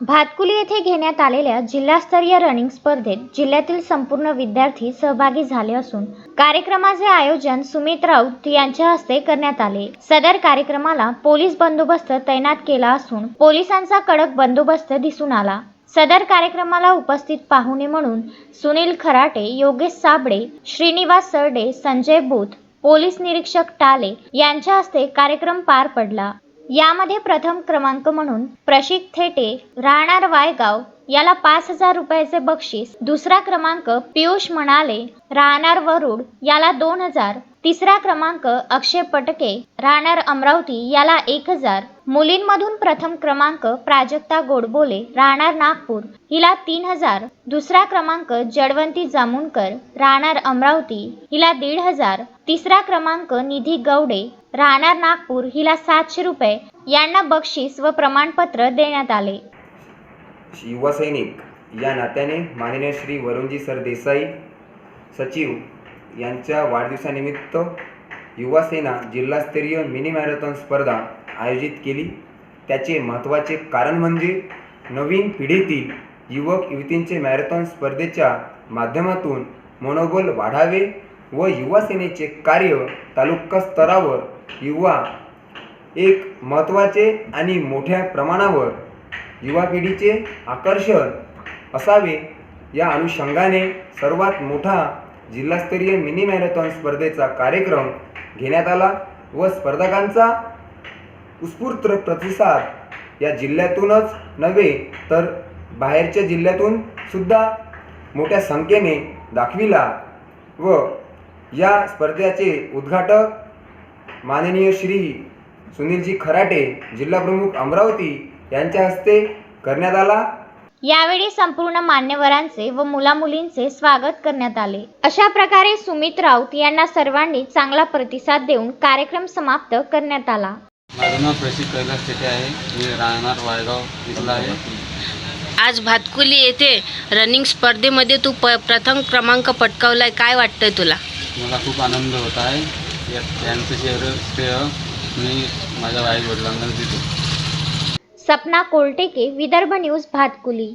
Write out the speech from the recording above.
भातकुली येथे घेण्यात आलेल्या जिल्हास्तरीय रनिंग स्पर्धेत जिल्ह्यातील संपूर्ण विद्यार्थी सहभागी झाले असून कार्यक्रमाचे आयोजन सुमित राऊत यांच्या हस्ते करण्यात आले. सदर कार्यक्रमाला पोलीस बंदोबस्त तैनात केला असून पोलिसांचा कडक बंदोबस्त दिसून आला. सदर कार्यक्रमाला उपस्थित पाहुणे म्हणून सुनील खराटे योगेश साबळे श्रीनिवास सरडे संजय बुथ पोलीस निरीक्षक टाले यांच्या हस्ते कार्यक्रम पार पडला. यामध्ये प्रथम क्रमांक म्हणून प्रशिक थेटे राहणार वायगाव याला पाच हजार रुपयाचे बक्षीस. दुसरा क्रमांक पियुष म्हणाले राहणार वरुड याला दोन हजार. तिसरा क्रमांक अक्षय पटके राहणार अमरावती याला एक हजार. मुलींमधून प्रथम क्रमांक प्राजक्ता गोडबोले राहणार नागपूर हिला तीन हजार. दुसरा क्रमांक जडवंती जामुनकर राहणार अमरावती हिला दीड हजार. तिसरा क्रमांक निधी गवडे राहणार नागपूर हिला सातशे रुपये. यांना बक्षीस व प्रमाणपत्र देण्यात आले. युवा सैनिक या नात्याने माननीय श्री वरुणजी सरदेसाई सचिव यांच्या वाढदिवसानिमित्त युवासेना जिल्हास्तरीय मिनी मॅरेथॉन स्पर्धा आयोजित केली. त्याचे महत्त्वाचे कारण म्हणजे नवीन पिढीतील युवक युवतींचे मॅरेथॉन स्पर्धेच्या माध्यमातून मनोबल वाढावे व युवा सेनेचे कार्य तालुका स्तरावर युवा एक महत्त्वाचे आणि मोठ्या प्रमाणावर युवा पिढीचे आकर्षण असावे या अनुषंगाने सर्वात मोठा जिल्हास्तरीय मिनी मॅरेथॉन स्पर्धेचा कार्यक्रम घेण्यात आला व स्पर्धकांचा उत्स्फूर्त प्रतिसाद या जिल्ह्यातूनच नव्हे तर बाहेरच्या जिल्ह्यातून सुद्धा मोठ्या संख्येने दाखविला व या स्पर्धेचे उद्घाटक माननीय श्री सुनीलजी खराटे जिल्हाप्रमुख अमरावती यांच्या हस्ते करण्यात आला. यावेळी संपूर्ण मान्यवरांचे व मुलामुलींचे स्वागत करण्यात आले. अशा प्रकारे सुमित राऊत यांना सर्वांनी चांगला प्रतिसाद देऊन कार्यक्रम समाप्त करण्यात आला. माझं नाव प्रशिक कैलास शेटे आहे. मी राहणार वायगाव इथला आहे. आज भातकुली येथे रनिंग स्पर्धेमध्ये तू प प्रथम क्रमांक पटकावलाय. काय वाटतंय तुला? मला खूप आनंद होत आहे. या- यांचं शेअर श्रेय मी माझ्या आई वडिलांना देतो. सपना कोलटेके विदर्भ न्यूज भातकुली.